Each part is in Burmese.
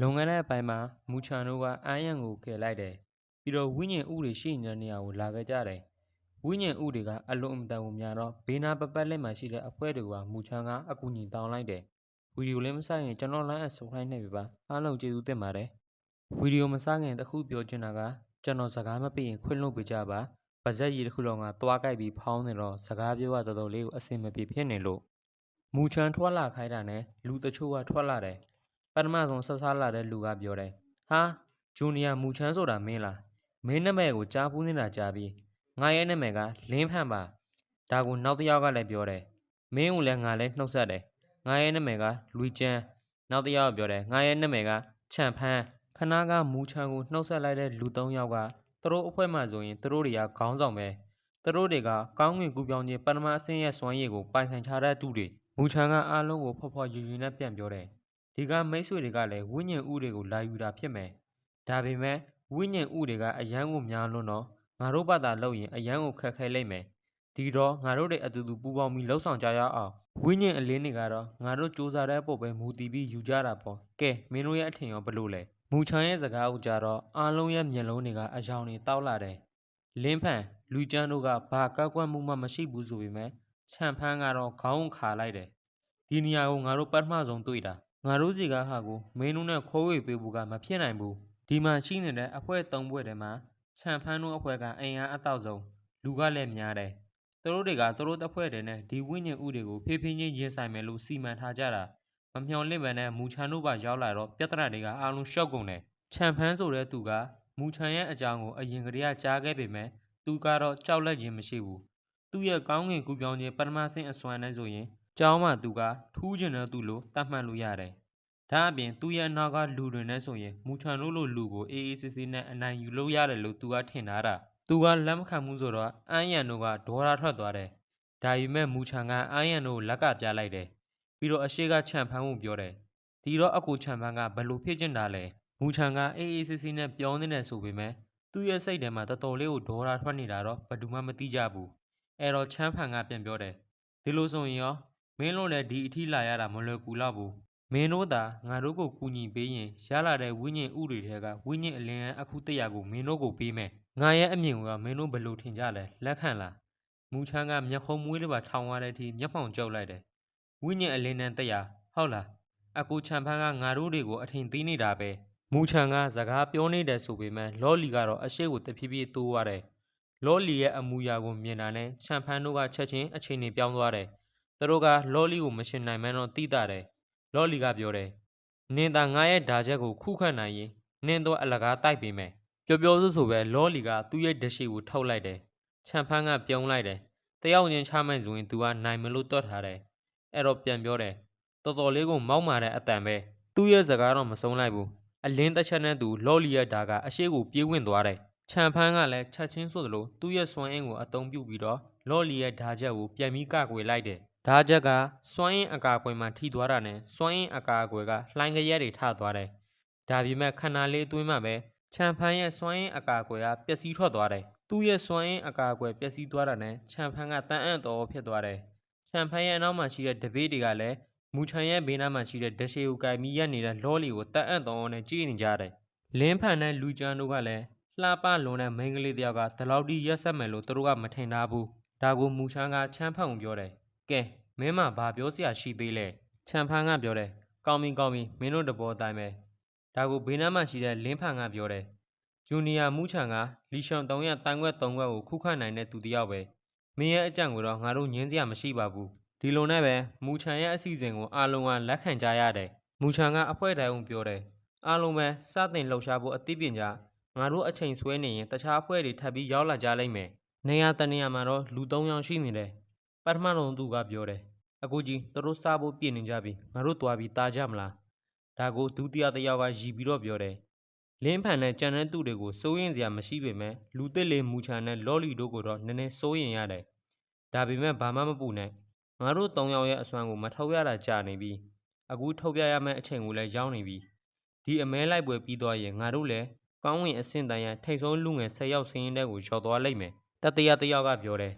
လွန်ခဲ့တဲ့အပိုင်းမှာမူချန်တို့ကအာယန်ကိုကယ်လိုက်တယ်ပြီးတော့ဝိညာဉ်ဥတွေရှိနေတဲ့နေရာကိုလာခဲ့ကြတယ်ဝိညာဉ်ဥတွေကအလွန်အမတန်ကိုများတော့ဘေးနာပပတ်လက်မှာရှိတဲ့အဖွဲ့တွေကမူချန်ကအကူအညီတောင်းလိုက်တယ်ဗီဒီယိုလေးမစရင်ကျွန်တော် line အစုံထိုင်းနေပြီပါအားလုံးကျေးဇူးတင်ပါတယ်ဗီဒီယိုမစခင်တစ်ခုပြောချင်တာကကျွန်တော်စကားမပြရင်ခွင့်လွှတ်ပေးကြပါပါဇက်ကြီးတစ်ခုလုံးကသွားကြိုက်ပြီးဖောင်းနေတော့စကားပြောရတော်တော်လေးကိုအဆင်မပြေဖြစ်နေလို့မူချန်ထွက်လာခိုင်းတာနဲ့လူတချို့ကထွက်လာတယ် ပထမဆုံးဆက်စားလာတဲ့လူကပြောတယ်။ဟာဂျူနီယာမူချမ်းဆိုတာမင်းလား။မင်းနာမည်ကိုကြားပူးနေတာကြားပြီးငါရဲ့နာမည်ကလင်းဖန်ပါ။ဒါကိုနောက်တစ်ယောက်ကလည်းပြောတယ်။မင်းကိုလည်းငါလည်းနှုတ်ဆက်တယ်။ငါရဲ့နာမည်ကလူကျန်း။နောက်တစ်ယောက်ကပြောတယ်။ငါရဲ့နာမည်ကချန်ဖန်ခနာကမူချမ်းကိုနှုတ်ဆက်လိုက်တဲ့လူသုံးယောက်ကသူတို့အဖွဲ့မှဆိုရင်သူတို့တွေကခေါင်းဆောင်ပဲ။သူတို့တွေကကောင်းငင်ကူပြောင်းခြင်းပထမအဆင့်ရဲ့စွမ်းရည်ကိုပိုင်ဆိုင်ထားတဲ့သူတွေမူချမ်းကအားလုံးကိုဖော်ဖော်ရွရွနဲ့ပြန်ပြောတယ်။ ဒီကမိတ်ဆွေတွေကလည်းဝိညာဉ်ဥတွေကိုလာယူတာဖြစ်မယ်။ဒါပေမဲ့ဝိညာဉ်ဥတွေကအယမ်းကိုများလွန်းတော့ငါတို့ဘာသာလုပ်ရင်အယမ်းကိုခက်ခဲလိမ့်မယ်။ဒီတော့ငါတို့တွေအတူတူပူးပေါင်းပြီးလှုပ်ဆောင်ကြရအောင်။ဝိညာဉ်အလင်းတွေကတော့ငါတို့စူးစမ်းတဲ့အပေါ်ပဲမူတည်ပြီးယူကြတာပေါ့။ကဲမင်းတို့ရဲ့အထင်ရောဘလို့လဲ။မူချန်ရဲ့စကားကိုကြတော့အားလုံးရဲ့မျက်လုံးတွေကအယောင်တွေတောက်လာတယ်။လင်းဖန်လူကျန်းတို့ကဘာကောက်ကွက်မှုမှမရှိဘူးဆိုပေမဲ့ချန်ဖန်းကတော့ခေါင်းခါလိုက်တယ်။ဒီနေရာကိုငါတို့ပထမဆုံးတွေ့တာ ငါတို့စီကားဟာကိုမင်းတို့နဲ့ခိုးဝေပေးဖို့ကမဖြစ်နိုင်ဘူးဒီမှာရှိနေတဲ့အဖွဲ၃ဖွဲထဲမှာချန်ဖန်းတို့အဖွဲကအင်အားအတောက်ဆုံးလူကလည်းများတယ်သူတို့တွေကသူတို့တစ်ဖွဲတည်းနဲ့ဒီဝိညာဉ်ဥတွေကိုဖေးဖေးချင်းရင်ဆိုင်မယ်လို့စီမံထားကြတာမမျှော်လင့်ပဲနဲ့မူချန်တို့ပါရောက်လာတော့ပြဿနာတွေကအားလုံးရှော့ကုန်တယ်ချန်ဖန်းဆိုတဲ့သူကမူချန်ရဲ့အကြောင်းကိုအရင်ကတည်းကကြားခဲ့ပေမဲ့သူကတော့ကြောက်လက်ခြင်းမရှိဘူးသူ့ရဲ့ကောင်းငင်ကူပြောင်းခြင်းပထမဆင့်အစွမ်းနဲ့ဆိုရင် ကျောင်းမှာသူကထူးကျင်တဲ့သူလို့တတ်မှတ်လို့ရတယ်။ဒါအပြင်သူ့ရဲ့နောက်ကလူတွေနဲ့ဆိုရင်မူချန်တို့လိုလူကိုအေးအေးဆေးဆေးနဲ့အနိုင်ယူလို့ရတယ်လို့သူကထင်ထားတာ။သူကလက်မခံမှုဆိုတော့အန်းရန်တို့ကဒေါ်ရာထွက်သွားတယ်။ဒါပေမဲ့မူချန်ကအန်းရန်တို့ကိုလက်ကပြလိုက်တယ်။ပြီးတော့အရှိကချန်ဖန်းကိုပြောတယ်။ဒီတော့အကူချန်ဖန်းကဘယ်လိုဖြစ်ကျင်တာလဲ။မူချန်ကအေးအေးဆေးဆေးနဲ့ပြောနေတယ်ဆိုပေမဲ့သူ့ရဲ့စိတ်ထဲမှာတော်တော်လေးကိုဒေါ်ရာထွက်နေတာတော့ဘယ်သူမှမသိကြဘူး။အဲ့တော့ချမ်းဖန်ကပြန်ပြောတယ်ဒီလိုဆိုရင်ရော မင်းတို့လည်းဒီအထီးလာရတာမလွယ်ကူတော့ဘူးမင်းတို့သာငါတို့ကိုကူညီပေးရင်ရလာတဲ့ဝိညာဉ်ဥတွေထဲကဝိညာဉ်အလင်းအခုတရာကိုမင်းတို့ကိုပေးမယ်ငါရဲ့အမြင်ကမင်းတို့ဘယ်လိုထင်ကြလဲလက်ခံလားမူချမ်းကမျက်ခုံးမွေးတွေပါထောင်ရတဲ့အထိမျက်မှောင်ကျုပ်လိုက်တယ်ဝိညာဉ်အလင်းနဲ့တရာဟုတ်လားအကူချန်ဖန်ကငါတို့တွေကိုအထင်သေးနေတာပဲမူချန်ကစကားပြောနေတယ်ဆိုပေမဲ့လော်လီကတော့အရှိကိုတဖြည်းဖြည်းတိုးရတယ်လော်လီရဲ့အမူအရာကိုမြင်တာနဲ့ချန်ဖန်တို့ကချက်ချင်းအချိန်နေပြောင်းသွားတယ်။ သူတို့ကလော်လီကိုမရှင်နိုင်မှန်းတော့သိတာတယ်။လော်လီကပြောတယ်။နင်သာငါရဲ့ဓာချက်ကိုခုခံနိုင်ရင်နင်တော့အလကားတိုက်ပေးမယ်။ပျော်ပျော်စွဆိုပဲလော်လီကသူ့ရဲ့ဓရှိကိုထုတ်လိုက်တယ်။ချန်ဖန်ကပြုံးလိုက်တယ်။တယောက်ချင်းချမှန်ဆိုရင်သူကနိုင်မလို့တွတ်ထားတယ်။အဲ့တော့ပြန်ပြောတယ်။တော်တော်လေးကိုမောက်မာတဲ့အတန်ပဲ။သူ့ရဲ့စကားတော့မဆုံးလိုက်ဘူး။အလင်းတစ်ချက်နဲ့သူလော်လီရဲ့ဓာကအရှိကိုပြေးဝင်သွားတယ်။ချန်ဖန်းကလည်းချက်ချင်းဆိုသလိုသူ့ရဲ့စွမ်းအင်ကိုအသုံးပြုပြီးတော့လော်လီရဲ့ဓာချက်ကိုပြန်ပြီးကကွယ်လိုက်တယ်။ ဓာချက်ကစွမ်းအင်အကာအကွယ်မှာထိသွားတာနဲ့စွမ်းအင်အကာအကွယ်ကလှိုင်းကြရက်တွေထသွားတယ်။ဒါပေမဲ့ခဏလေးအတွင်းမှာပဲချန်ဖန်းရဲ့စွမ်းအင်အကာအကွယ်ကပျက်စီးထွက်သွားတယ်။သူ့ရဲ့စွမ်းအင်အကာအကွယ်ပျက်စီးသွားတာနဲ့ချန်ဖန်းကတန်အံ့တော်ဖြစ်သွားတယ်။ချန်ဖန်းရဲ့အနောက်မှာရှိတဲ့တပည့်တွေကလည်းမူချန်ရဲ့ဘေးနားမှာရှိတဲ့ဒရှေကိုကင်ပြီးရက်နေတဲ့လော်လီကိုတန်အံ့တော်နဲ့ကြည့်နေကြတယ်။လင်းဖန်နဲ့လူကျန်တို့ကလည်းလှပလွန်တဲ့မိန်းကလေးတယောက်ကဒီလောက်ထိရက်ဆက်မယ်လို့သူတို့ကမထင်ထားဘူးဒါကိုမူချမ်းကချမ်းဖတ်ုံပြောတယ်ကဲ မင်းမဘာပြောစရာရှိသေးလဲချမ်းဖန်းကပြောတယ်ကောင်းပြီကောင်းပြီမင်းတို့တဘောအတိုင်းပဲဒါကိုဘေးနားမှာရှိတဲ့လင်းဖန်ကပြောတယ်ဂျူနီယာမူချန်ကလီရှောင်300တန်ခွက်3ခွက်ကိုခုခနိုင်တဲ့သူတယောက်ပဲမင်းရဲ့အကြံကိုတော့ငါတို့ညင်းစရာမရှိပါဘူးဒီလိုနဲ့ပဲမူချန်ရဲ့အစီအစဉ်ကိုအားလုံးကလက်ခံကြရတယ်မူချန်ကအဖွဲတိုင်းုံပြောတယ်အားလုံးပဲစတင်လှုပ်ရှားဖို့အသိပညာငါတို့အချိန်ဆွဲနေရင်တခြားအဖွဲ့တွေထပ်ပြီးရောက်လာကြလိမ့်မယ်နေရာတနေရာမှာတော့လူ၃ယောက်ရှိနေတယ် ပထမဆုံးသူကပြောတယ်အကူကြီးသူတို့စားဖို့ပြင်နေကြပြီငါတို့သွားပြီးတားကြမလားဒါကိုဒုတိယတစ်ယောက်ကရည်ပြီးတော့ပြောတယ်လင်းဖန်နဲ့ကြံတဲ့သူတွေကိုစိုးရင်စရာမရှိပေမဲ့လူသစ်လေးမူချန်နဲ့လော်လီတို့ကိုတော့နည်းနည်းစိုးရင်ရတယ်ဒါပေမဲ့ဘာမှမပူနဲ့ငါတို့၃ယောက်ရဲ့အစွမ်းကိုမထုတ်ရတာကြာနေပြီအခုထုတ်ပြရမယ့်အချိန်ကိုလည်းရောက်နေပြီဒီအမဲလိုက်ပွဲပြီးသွားရင်ငါတို့လည်းကောင်းဝင်အဆင့်တန်းရန်ထိတ်ဆုံးလူငယ်၁၀ယောက်စင်းရင်တဲ့ကိုရောက်သွားလိမ့်မယ်တတရတစ်ယောက်ကပြောတယ်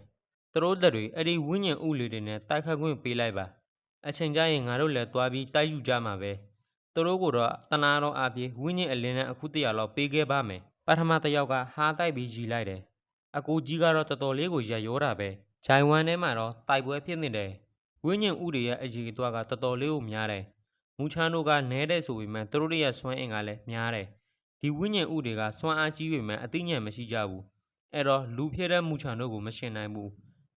သူတို့လက်တွေအဲ့ဒီဝိညာဉ်ဥလေးတွေနဲ့တိုက်ခတ်ခွင့်ပေးလိုက်ပါအချိန်ကျရင်ငါတို့လည်းသွားပြီးတိုက်ယူကြမှာပဲသူတို့ကိုတော့တနာတော်အပြေဝိညာဉ်အလင်းနဲ့အခုတရလောက်ပေးခဲ့ပါမယ်ပထမတစ်ယောက်ကဟားတိုက်ပြီးရီလိုက်တယ်အကူကြီးကတော့တော်တော်လေးကိုရက်ရောတာပဲဂျိုင်ဝမ်ထဲမှာတော့တိုက်ပွဲဖြစ်နေတယ်ဝိညာဉ်ဥတွေရဲ့အရေးအသွားကတော်တော်လေးကိုများတယ်မူချမ်းတို့ကနဲတဲ့ဆိုပေမဲ့သူတို့ရဲ့စွမ်းအင်ကလည်းများတယ်ဒီဝိညာဉ်ဥတွေကစွမ်းအားကြီးပေမဲ့အသိဉာဏ်မရှိကြဘူးအဲ့တော့လူဖြစ်တဲ့မူချမ်းတို့ကိုမရှင်နိုင်ဘူး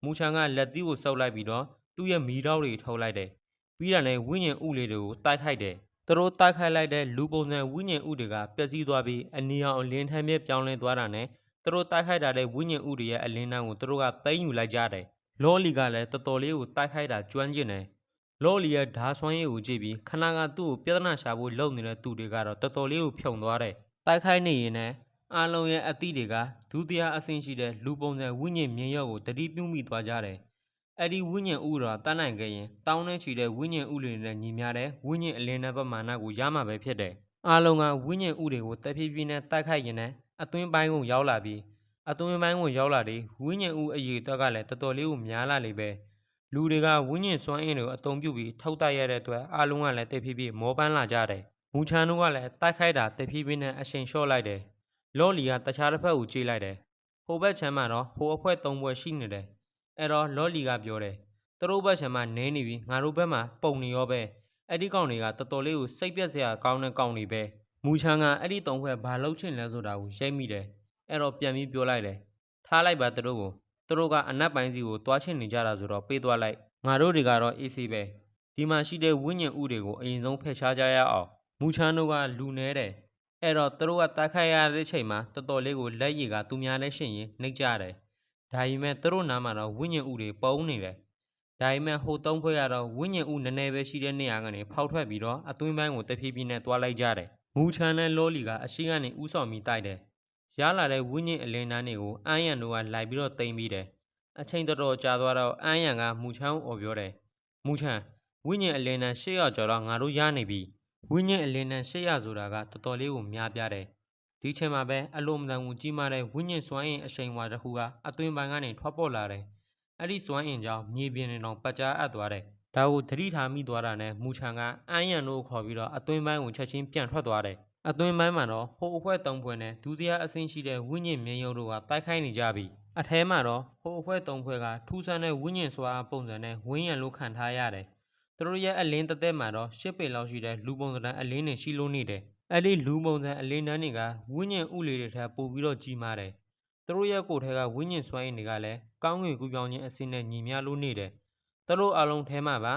မူချမ်းကလက်သီးကိုစုပ်လိုက်ပြီးတော့သူ့ရဲ့မီးတောက်တွေထုတ်လိုက်တယ်ပြီးတာနဲ့ဝိညာဉ်ဥလေးတွေကိုတိုက်ခိုက်တယ်။သူတို့တိုက်ခိုက်လိုက်တဲ့လူပုံစံဝိညာဉ်ဥတွေကပျက်စီးသွားပြီးအနီအောင်အလင်းထမ်းမြပြောင်းလဲသွားတာနဲ့သူတို့တိုက်ခိုက်တာတဲ့ဝိညာဉ်ဥတွေရဲ့အလင်းတန်းကိုသူတို့ကသိမ်းယူလိုက်ကြတယ်။လောလီကလည်းတော်တော်လေးကိုတိုက်ခိုက်တာကျွမ်းကျင်တယ်။လောလီရဲ့ဓာဆွမ်းရည်ကိုကြည့်ပြီးခဏကသူ့ကိုပြဿနာရှာဖို့လုပ်နေတဲ့သူတွေကတော့တော်တော်လေးကိုဖြုံသွားတယ်။တိုက်ခိုက်နေရင်လည်း အားလုံးရဲ့အသည့်တွေကဒုတိယအဆင့်ရှိတဲ့လူပုံစံဝိညာဉ်မြင်ရော့ကိုတတိပြုမိသွားကြတယ်။အဲ့ဒီဝိညာဉ်ဥတော်တတ်နိုင်ခဲ့ရင်တောင်းနှင်းချီတဲ့ဝိညာဉ်ဥတွေနဲ့ညီမျှတဲ့ဝိညာဉ်အလင်းနဲ့ပမာဏကိုရမှာပဲဖြစ်တယ်။အားလုံးကဝိညာဉ်ဥတွေကိုတက်ဖြည်းဖြည်းနဲ့တိုက်ခိုက်ရင်လည်းအသွင်းပိုင်းကိုရောက်လာပြီးအသွင်းပိုင်းကိုရောက်လာပြီးဝိညာဉ်ဥအရေးအတွက်ကလည်းတော်တော်လေးကိုများလာလေပဲ။လူတွေကဝိညာဉ်စွမ်းအင်တွေကိုအုံပြုပြီးထုတ်တိုက်ရတဲ့အတွက်အားလုံးကလည်းတက်ဖြည်းဖြည်းမောပန်းလာကြတယ်။မူချန်တို့ကလည်းတိုက်ခိုက်တာတက်ဖြည်းဖြည်းနဲ့အရှိန်လျှော့လိုက်တယ်။ လော်လီကတခြားတစ်ဖက်ကိုကြည့်လိုက်တယ်။ဟိုဘက်ချမ်းမှာတော့ဟိုအဖွဲသုံးဖွဲရှိနေတယ်။အဲ့တော့လော်လီကပြောတယ်သူတို့ဘက်ခြမ်းမှာနင်းနေပြီငါတို့ဘက်မှာပုံနေရောပဲအဲ့ဒီကောင်တွေကတော်တော်လေးကိုစိတ်ပြက်စရာကောင်းတဲ့ကောင်တွေပဲမူချန်ကအဲ့ဒီတုံးခွဲဘာလှုပ်ချင်လဲဆိုတာကိုရိပ်မိတယ်အဲ့တော့ပြန်ပြီးပြောလိုက်တယ်ထားလိုက်ပါသူတို့ကိုသူတို့ကအနက်ပိုင်းစီကိုတွားချင်နေကြတာဆိုတော့ပေးသွားလိုက်ငါတို့တွေကတော့အေးဆေးပဲဒီမှာရှိတဲ့ဝိညာဉ်ဥတွေကိုအရင်ဆုံးဖယ်ရှားကြရအောင်မူချန်တို့ကလူနေတယ် အဲ့တော့သူတို့ကတိုက်ခိုက်ရတဲ့ချိန်မှာတော်တော်လေးကိုလက်ရည်ကသူများနဲ့ရှင်ရင်နှိပ်ကြတယ်ဒါပေမဲ့သူတို့နားမှာတော့ဝိညာဉ်ဥတွေပုံနေတယ်။ဒါပေမဲ့ဟိုသုံးဖွဲ့ကတော့ဝိညာဉ်ဥနည်းနည်းပဲရှိတဲ့နေရာကနေဖောက်ထွက်ပြီးတော့အသွင်းပိုင်းကိုတဖြည်းဖြည်းနဲ့တွားလိုက်ကြတယ်။မူချန်နဲ့လောလီကအရှိကနေဥဆောင်ပြီးတိုက်တယ်။ရလာတဲ့ဝိညာဉ်အလင်းသားတွေကိုအန်းရန်တို့ကလိုက်ပြီးတော့တိမ့်ပြီးတယ်။အချိန်တော်တော်ကြာသွားတော့အန်းရန်ကမူချန်ကိုအော်ပြောတယ်။မူချန်ဝိညာဉ်အလင်းသား၈000ကျော်တော့ငါတို့ရနေပြီ။ ဝိညာဉ်အလင်းသား၈000ဆိုတာကတော်တော်လေးကိုများပြားတယ်။ဒီချိန်မှာပဲအလိုမတန်ကိုကြီးမားတဲ့ဝိညာဉ်စွမ်းအင်အရှိန်အဝါတစ်ခုကအသွင်ပိုင်းကနေထွက်ပေါ်လာတယ်။အဲ့ဒီစွမ်းအင်ကြောင့်မြေပြင်တွေတောင်ပတ်ကြားအပ်သွားတယ်။ဒါကိုသတိထားမိသွားတာနဲ့မူချန်ကအန်းရန်တို့ကိုခေါ်ပြီးတော့အသွင်ပိုင်းကိုချက်ချင်းပြန်ထွက်သွားတယ်။အသွင်ပိုင်းမှာတော့ဟိုအဖွဲသုံးဖွဲနဲ့ဒုတိယအဆင့်ရှိတဲ့ဝိညာဉ်မြင်းရုံတို့ကတိုက်ခိုက်နေကြပြီ။အထဲမှာတော့ဟိုအဖွဲသုံးဖွဲကထူးဆန်းတဲ့ဝိညာဉ်စွာအားပုံစံနဲ့ဝင်းရံလို့ခံထားရတယ်။ သူတို့ရဲ့အလင်းတစ်သက်မှာတော့ရှစ်ပေလောက်ရှိတဲ့လူပုံစံအလင်းတွေရှိလို့နေတယ်။အဲ့ဒီလူပုံစံအလင်းတန်းတွေကဝိညာဉ်ဥလေတွေထက်ပိုပြီးတော့ကြီးမားတယ်။သူတို့ရဲ့ကိုယ်ထဲကဝိညာဉ်စွမ်းအင်တွေကလည်းကောင်းငင်ကူးပြောင်းခြင်းအစင်းနဲ့ညီမျှလို့နေတယ်။သူတို့အလုံးထဲမှာပါ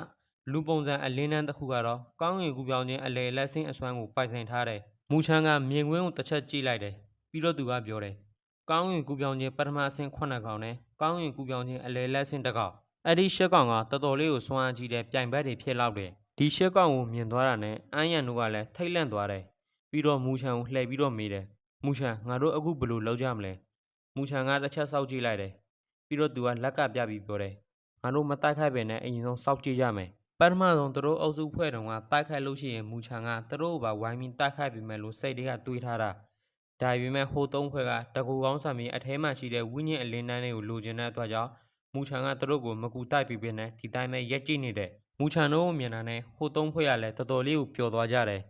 လူပုံစံအလင်းတန်းတစ်ခုကတော့ကောင်းငင်ကူးပြောင်းခြင်းအလေလက်ဆင်းအစွမ်းကိုပိုင်ဆိုင်ထားတယ်။မူချမ်းကမြင်ကွင်းကိုတစ်ချက်ကြည့်လိုက်တယ်။ပြီးတော့သူကပြောတယ်။ကောင်းငင်ကူးပြောင်းခြင်းပထမအဆင့်ခုနှစ်ကောင်နဲ့ကောင်းငင်ကူးပြောင်းခြင်းအလေလက်ဆင်းတစ်ကောင် အဲ့ဒီရှစ်ကောင်ကတော်တော်လေးကိုစွမ်းအားကြီးတဲ့ပြိုင်ဘက်တွေဖြစ်လောက်တယ်။ဒီရှစ်ကောင်ကိုမြင်သွားတာနဲ့အန်းရန်တို့ကလည်းထိတ်လန့်သွားတယ်။ပြီးတော့မူချန်ကိုလှည့်ပြီးတော့မေးတယ်။မူချန်ငါတို့အခုဘယ်လိုလုပ်ကြမလဲ။မူချန်ကတစ်ချက်စောက်ကြည့်လိုက်တယ်။ပြီးတော့သူကလက်ကပြပြီးပြောတယ်။ငါတို့မတိုက်ခိုက်ပဲနဲ့အရင်ဆုံးစောက်ကြည့်ကြမယ်။ပထမဆုံးသူတို့အုပ်စုဖွဲ့တုန်းကတိုက်ခိုက်လို့ရှိရင်မူချန်ကသူတို့ကိုပါဝိုင်းပြီးတိုက်ခိုက်ပြီးမယ်လို့စိတ်တွေကတွေးထားတာ။ဒါပေမဲ့ဟိုသုံးဖွဲ့ကတကူကောင်းဆံပြီးအထဲမှာရှိတဲ့ဝိညာဉ်အလင်းတန်းတွေကိုလိုချင်တဲ့အတွက်ကြောင့် မူချန်ကသူတို့ကိုမကူတိုက်ပြီးပြနဲ့ဒီတိုင်းပဲရက်ကြည့်နေတဲ့မူချန်တို့ကိုမြင်တာနဲ့ဟိုသုံးဖွဲ့ကလည်းတော်တော်လေးကိုပျော်သွားကြတယ်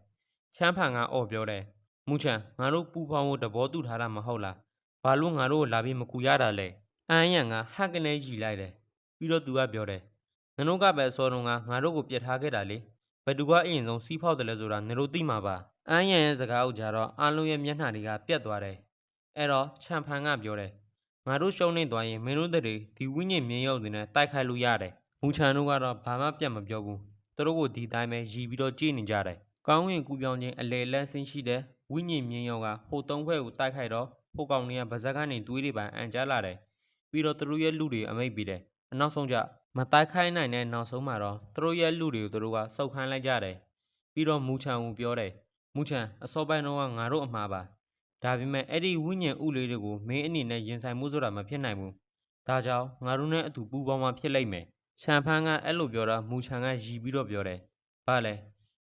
ချမ်းဖန်ကအော်ပြောတယ်မူချန်ငါတို့ပူဖောင်းဖို့တဘောတူထားတာမဟုတ်လားဘာလို့ငါတို့ကိုလာပြီးမကူရတာလဲအန်းရန်ကဟက်ကနေရီလိုက်တယ်ပြီးတော့သူကပြောတယ်ငါတို့ကပဲအစောတုန်းကငါတို့ကိုပြစ်ထားခဲ့တာလေဘယ်သူကအရင်ဆုံးစီးဖောက်တယ်လဲဆိုတာငါတို့သိမှာပါအန်းရန်ရဲ့စကားအုပ်ကြတော့အားလုံးရဲ့မျက်နှာတွေကပြက်သွားတယ်အဲ့တော့ချန်ဖန်ကပြောတယ် ငါတို့ရှုံးနေသွားရင်မင်းတို့တွေဒီဝိညာဉ်မြင်းရုပ်တွေနဲ့တိုက်ခိုက်လို့ရတယ်မူချန်တို့ကတော့ဘာမှပြတ်မပြောဘူးသူတို့ကိုဒီတိုင်းပဲရီပြီးတော့ကြည့်နေကြတယ်ကောင်းဝင်ကူပြောင်းခြင်းအလေလန်းဆင်းရှိတဲ့ဝိညာဉ်မြင်းရုပ်ကဟိုသုံးခွဲကိုတိုက်ခိုက်တော့ဟိုကောင်တွေကဗဇက်ကနေတွေးတွေပန်အန်ကြလာတယ်ပြီးတော့သူတို့ရဲ့လူတွေအမိတ်ပြီးတယ်အနောက်ဆုံးကြမတိုက်ခိုက်နိုင်တဲ့နောက်ဆုံးမှာတော့သူတို့ရဲ့လူတွေကိုသူတို့ကစုပ်ခိုင်းလိုက်ကြတယ်ပြီးတော့မူချန်ကိုပြောတယ်မူချန်အစောပိုင်းတော့ကငါတို့အမှားပါ ဒါပေမဲ့အဲ့ဒီဝိညာဉ်ဥလေးတွေကိုမင်းအနေနဲ့ရင်ဆိုင်မှုဆိုတာမဖြစ်နိုင်ဘူး။ဒါကြောင့်ငါတို့နဲ့အတူပူးပေါင်းမှဖြစ်လိမ့်မယ်။ချန်ဖန်ကအဲ့လိုပြောတော့မူချန်ကရီပြီးတော့ပြောတယ်။ဘာလဲ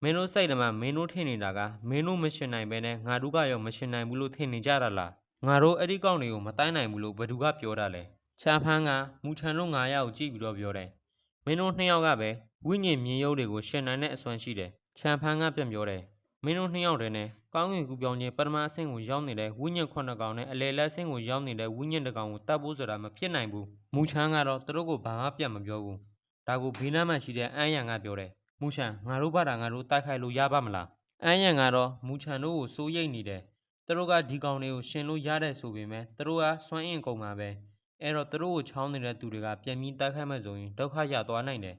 မင်းတို့စိတ်ထဲမှာမင်းတို့ထင်နေတာကမင်းတို့မရှင်နိုင်ပဲနဲ့ငါတို့ကရောမရှင်နိုင်ဘူးလို့ထင်နေကြတာလား။ငါတို့အဲ့ဒီကောင်တွေကိုမတိုင်းနိုင်ဘူးလို့ဘယ်သူကပြောတာလဲ။ချန်ဖန်ကမူချန်တို့ငါးယောက်ကိုကြည့်ပြီးတော့ပြောတယ်။မင်းတို့နှစ်ယောက်ကပဲဝိညာဉ်မြင်ရုပ်တွေကိုရှင်နိုင်တဲ့အစွမ်းရှိတယ်။ချန်ဖန်ကပြန်ပြောတယ် မင်းတို့နှစ်ယောက်တည်းနဲ့ကောင်းကင်ကူပြောင်းခြင်းပထမအဆင့်ကိုရောက်နေတဲ့ဝိညာဉ်ခုနှစ်ကောင်နဲ့အလယ်လက်ဆင့်ကိုရောက်နေတဲ့ဝိညာဉ်တစ်ကောင်ကိုတတ်ဖို့ဆိုတာမဖြစ်နိုင်ဘူးမူချမ်းကတော့သူတို့ကိုဘာမှပြန်မပြောဘူးဒါကိုဘေးနားမှာရှိတဲ့အန်းရံကပြောတယ်မူချမ်းငါတို့ဘာသာငါတို့တိုက်ခိုက်လို့ရပါမလားအန်းရံကတော့မူချမ်းတို့ကိုစိုးရိမ်နေတယ်သူတို့ကဒီကောင်တွေကိုရှင်လို့ရတဲ့ဆိုပေမဲ့သူတို့ကစွမ်းအင်ကုန်မှာပဲအဲ့တော့သူတို့ကိုချောင်းနေတဲ့သူတွေကပြန်ပြီးတိုက်ခိုက်မဲ့ဆိုရင်ဒုက္ခရသွားနိုင်တယ်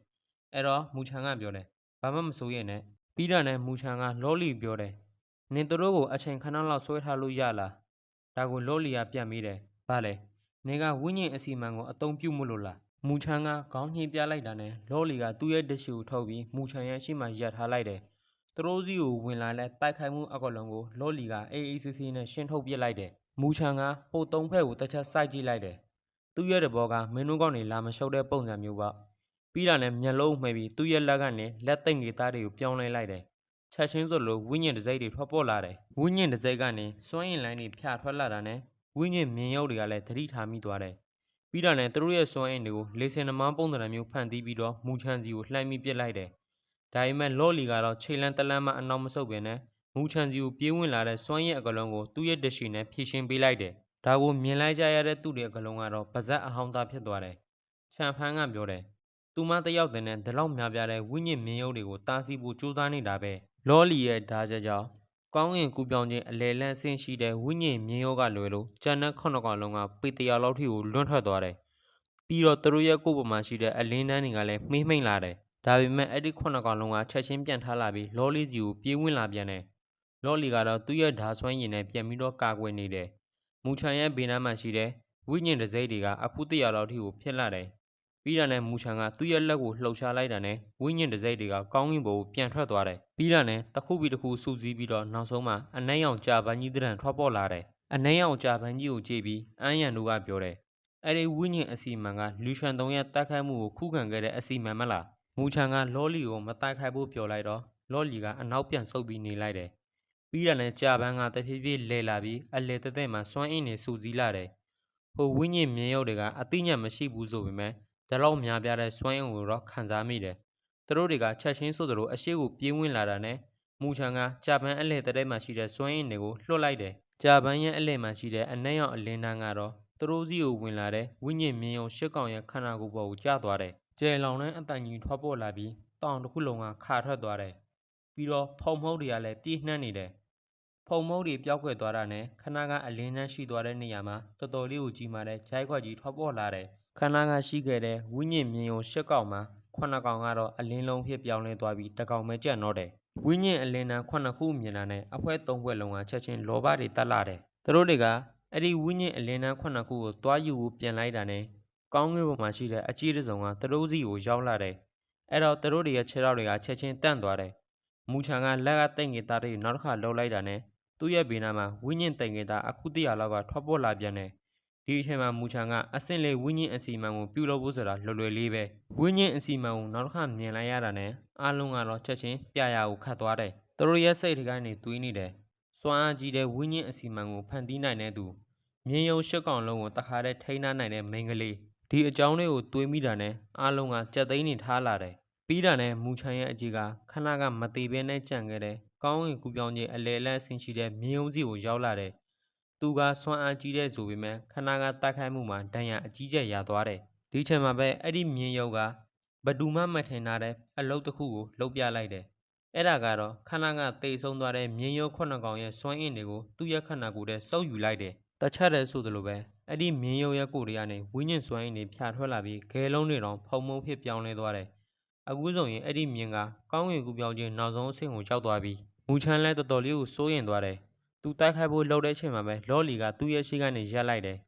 အဲ့တော့မူချမ်းကပြောတယ်ဘာမှမစိုးရိမ်နဲ့ ပြီးတာနဲ့မူချန်ကလောလီပြောတယ်။နင်တို့ကိုအချိန်ခဏလောက်ဆွဲထားလို့ရလား။ဒါကိုလောလီကပြန်ပြီးတယ်။ဘာလဲ။နင်ကဝိညာဉ်အစီအမံကိုအသုံးပြုမလို့လား။မူချန်ကခေါင်းညှိပြလိုက်တာနဲ့လောလီကသူ့ရဲ့တရှိကိုထုတ်ပြီးမူချန်ရဲ့ရှေ့မှာရပ်ထားလိုက်တယ်။သူတို့စီကိုဝင်လာတဲ့တိုက်ခိုက်မှုအကလုံးကိုလောလီကအေးအေးဆေးဆေးနဲ့ရှင်းထုတ်ပြလိုက်တယ်။မူချန်ကပို့သုံးဖက်ကိုတစ်ချက်စိုက်ကြည့်လိုက်တယ်။သူ့ရဲ့တဘောကမင်းတို့ကောင်တွေလာမရှုပ်တဲ့ပုံစံမျိုးပေါ့။ ပြီးတာနဲ့မျက်လုံးမှဲ့ပြီးသူ့ရဲ့လက်ကနေလက်သိမ့်ကြီးသားတွေကိုပြောင်းလဲလိုက်တယ်။ချက်ချင်းဆိုလိုဝိညာဉ်တစ်စိမ့်တွေထွက်ပေါ်လာတယ်။ဝိညာဉ်တစ်စိမ့်ကနေစွန့်ရင်လိုင်းတွေဖြာထွက်လာတာနဲ့ဝိညာဉ်မြင်ရုပ်တွေကလည်းသတိထားမိသွားတယ်။ပြီးတာနဲ့သူတို့ရဲ့စွန့်ရင်တွေကိုလေစင်နမန်းပုံစံမျိုးဖန်တီးပြီးတော့မူချန်စီကိုလှမ်းပြီးပစ်လိုက်တယ်။ဒါပေမဲ့လော်လီကတော့ချိန်လန်းတလန်းမှအနောက်မဆုတ်ပင်နဲ့မူချန်စီကိုပြေးဝင်လာတဲ့စွန့်ရင်အကလုံးကိုသူ့ရဲ့တရှိနဲ့ဖြည့်ရှင်းပေးလိုက်တယ်။ဒါကိုမြင်လိုက်ကြရတဲ့သူ့ရဲ့အကလုံးကတော့ပါဇက်အဟောင်းသားဖြစ်သွားတယ်။ချန်ဖန်ကပြောတယ်။ သူမတစ်ယောက်တည်းနဲ့ဒီလောက်များပြားတဲ့ဝိညာဉ်မြင်ရုပ်တွေကိုတားဆီးဖို့ကြိုးစားနေတာပဲလောလီရဲ့ဓာချက်ကြောင့်ကောင်းကင်ကူပြောင်းခြင်းအလဲလန်းဆင်းရှိတဲ့ဝိညာဉ်မြင်ရုပ်ကလွယ်လို့ဂျန်နက်ခုနှစ်ကောင်လုံးကပေတရာလောက်ထိကိုလွန့်ထွက်သွားတယ်ပြီးတော့သူတို့ရဲ့ကိုယ်ပေါ်မှာရှိတဲ့အလင်းတန်းတွေကလည်းမှိမ့်မှိန်လာတယ်ဒါပေမဲ့အဲ့ဒီခုနှစ်ကောင်လုံးကချက်ချင်းပြန်ထားလာပြီးလောလီကြီးကိုပြေးဝင်လာပြန်တယ်လောလီကတော့သူ့ရဲ့ဓာဆွမ်းရည်နဲ့ပြန်ပြီးတော့ကာကွယ်နေတယ်မူချန်ရဲ့ဘေးနားမှာရှိတဲ့ဝိညာဉ်တစိမ့်တွေကအခုတရာလောက်ထိကိုဖြစ်လာတယ် ပြီးတာနဲ့မူချန်ကသူ့ရဲ့လက်ကိုလှုပ်ရှားလိုက်တာနဲ့ဝိညာဉ်တစိမ့်တွေကကောင်းကင်ဘုံကိုပြန်ထွက်သွားတယ်။ပြီးတာနဲ့တစ်ခုပြီးတစ်ခုစူးစီးပြီးတော့နောက်ဆုံးမှအနှဲရောင်ကြာပန်းကြီးတရံထွက်ပေါ်လာတယ်။အနှဲရောင်ကြာပန်းကြီးကိုကြည့်ပြီးအန်းရန်တို့ကပြောတယ်။အဲ့ဒီဝိညာဉ်အစီအမံကလူရှန်တုံရဲ့တိုက်ခိုက်မှုကိုခုခံခဲ့တဲ့အစီအမံမလား။မူချန်ကလောလီကိုမတိုက်ခိုက်ဖို့ပြောလိုက်တော့လောလီကအနောက်ပြန်ဆုတ်ပြီးနေလိုက်တယ်။ပြီးတာနဲ့ကြာပန်းကတဖြည်းဖြည်းလဲလာပြီးအလဲတက်တက်မှစွမ်းအင်းနေစူးစီးလာတယ်။ဟိုဝိညာဉ်မြင်ရုပ်တွေကအသိဉာဏ်မရှိဘူးဆိုပေမဲ့ ဒါလောက်များပြားတဲ့စွမ်းအင်ကိုတော့ခံစားမိတယ်။သူတို့တွေကချက်ချင်းဆိုသလိုအရှိကိုပြေးဝင်လာတာနဲ့မူချန်ကဂျပန်အလဲတဲ့ထဲမှာရှိတဲ့စွမ်းအင်တွေကိုလွှတ်လိုက်တယ်။ဂျပန်ရဲ့အလဲမှာရှိတဲ့အနက်ရောင်အလင်းတန်းကတော့သူတို့စီကိုဝင်လာတဲ့ဝိညာဉ်မြင်ုံရှစ်ကောင်ရဲ့ခန္ဓာကိုယ်ပေါ်ကိုကျသွားတယ်။ကျဲလောင်တဲ့အတန်ကြီးထွက်ပေါ်လာပြီးတောင်တစ်ခုလုံးကခါထွက်သွားတယ်။ပြီးတော့ဖုံမှုတ်တွေကလည်းပြေးနှံ့နေတယ်။ဖုံမုတ်တွေပျောက်ကွယ်သွားတာနဲ့ခဏကအလင်းနှန်းရှိသွားတဲ့နေရာမှာတော်တော်လေးကိုကြီးမားတဲ့ဂျိုက်ခွက်ကြီးထွက်ပေါ်လာတယ်။ ခဏကရှိခဲ့တဲ့ဝိညာဉ်မြင်ုံရှစ်ကောင်မှာခုနှစ်ကောင်ကတော့အလင်းလုံးဖြစ်ပြောင်းလဲသွားပြီးတစ်ကောင်ပဲကြံ့တော့တယ်။ဝိညာဉ်အလင်းနှန်းခုနှစ်ခုမြင်လာတဲ့အဖွဲ့သုံးဖွဲ့လုံးကချက်ချင်းလောဘတွေတက်လာတယ်။သူတို့တွေကအဲ့ဒီဝိညာဉ်အလင်းနှန်းခုနှစ်ခုကိုတွားယူဖို့ပြန်လိုက်တာနဲ့ကောင်းကင်ဘုံမှာရှိတဲ့အကြီးတစ်စုံကသူတို့စီကိုရောက်လာတယ်။အဲ့တော့သူတို့တွေရဲ့ခြေထောက်တွေကချက်ချင်းတန့်သွားတယ်။မူချန်ကလက်ကတိတ်ငေသားတွေနောက်တစ်ခါလှုပ်လိုက်တာနဲ့သူ့ရဲ့ဘေးနားမှာဝိညာဉ်တိမ်ငယ်သားအခုတရလောက်ကထွက်ပေါ်လာပြန်တယ်။ ဒီအချိန်မှာမူချန်ကအဆင့်လေးဝိညာဉ်အစီအမံကိုပြုလုပ်ဖို့ဆိုတာလွယ်လွယ်လေးပဲ။ဝိညာဉ်အစီအမံကိုနောက်တစ်ခါမြင်လိုက်ရတာနဲ့အားလုံးကတော့ချက်ချင်းပြရာကိုခတ်သွားတယ်။သူတို့ရဲ့စိတ်တွေကနေတွေးနေတယ်။စွမ်းအားကြီးတဲ့ဝိညာဉ်အစီအမံကိုဖန်တီးနိုင်တဲ့သူမြင်ယုံရှစ်ကောင်လုံးကိုတခါတည်းထိန်းထားနိုင်တဲ့မိန်းကလေးဒီအကြောင်းလေးကိုတွေးမိတာနဲ့အားလုံးကကြက်သိန်းနေထားလာတယ်။ပြီးတာနဲ့မူချန်ရဲ့အကြီးကခဏကမသေးဘဲနဲ့ကြံခဲ့တဲ့ကောင်းကင်ကူပြောင်းခြင်းအလေလန့်ဆင်းရှိတဲ့မြင်းုံစီကိုရောက်လာတယ်။ သူကစွမ်းအားကြီးတဲ့ဆိုပေမဲ့ခဏကတိုက်ခိုက်မှုမှာဒဏ်ရာအကြီးကျယ်ရသွားတယ်။ဒီချိန်မှာပဲအဲ့ဒီမြင်းရုပ်ကဘဒူမှမထင်ထားတဲ့အလုတ်တစ်ခုကိုလှုပ်ပြလိုက်တယ်။အဲ့ဒါကတော့ခဏကတိတ်ဆုံးသွားတဲ့မြင်းရုပ်ခုနှစ်ကောင်ရဲ့စွမ်းအင်တွေကိုသူ့ရဲ့ခန္ဓာကိုယ်ထဲစုပ်ယူလိုက်တယ်။တချတ်တဲ့ဆိုသလိုပဲအဲ့ဒီမြင်းရုပ်ရဲ့ကိုယ်တွေကနေဝိညာဉ်စွမ်းအင်တွေဖြာထွက်လာပြီးဂဲလုံးတွေတောင်ဖုံမုံဖြစ်ပြောင်းလဲသွားတယ်။အခုဆိုရင်အဲ့ဒီမြင်ကကောင်းကင်ကူပြောင်းခြင်းနောက်ဆုံးအဆင့်ကိုရောက်သွားပြီမူချမ်းလဲတော်တော်လေးကိုစိုးရင်သွားတယ် သူတိုက်ခိုက်ဖို့လှုပ်တဲ့ချိန်မှာပဲလော်လီကသူ့ရဲ့ရှိကနေရက်လိုက်တယ်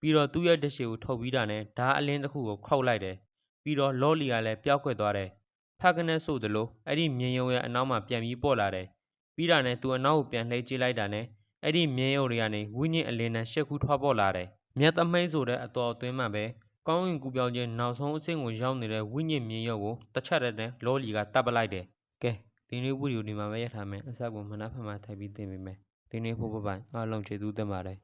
ပြီးတော့သူ့ရဲ့တရှိကိုထုတ်ပြီးတာနဲ့ဓာအလင်းတစ်ခုကိုခုတ်လိုက်တယ်ပြီးတော့လော်လီကလည်းပျောက်ကွယ်သွားတယ်ဖက်ကနေဆိုသလိုအဲ့ဒီမြင်ယုံရဲ့အနောက်မှာပြန်ပြီးပေါ်လာတယ်ပြီးတာနဲ့သူအနောက်ကိုပြန်လှည့်ကြည့်လိုက်တာနဲ့အဲ့ဒီမြင်ယုံတွေကနေဝိညာဉ်အလင်းနဲ့ရှက်ခုထွက်ပေါ်လာတယ်မြတ်သမိတ်ဆိုတဲ့အတော်အတွင်းမှာပဲကောင်းကင်ကူပြောင်းခြင်းနောက်ဆုံးအဆင့်ကိုရောက်နေတဲ့ဝိညာဉ်မြင်ရုပ်ကိုတစ်ချက်တည်းနဲ့လောလီကတပ်ပလိုက်တယ်။ကဲဒီနေ့ဗီဒီယိုဒီမှာပဲရထားမယ်။အစကမနက်ဖက်မှာထိုက်ပြီးသင်ပေးမယ်။ ဒီနေ့ဖို့ပပိုင်အားလုံးကျေးဇူးတင်ပါတယ်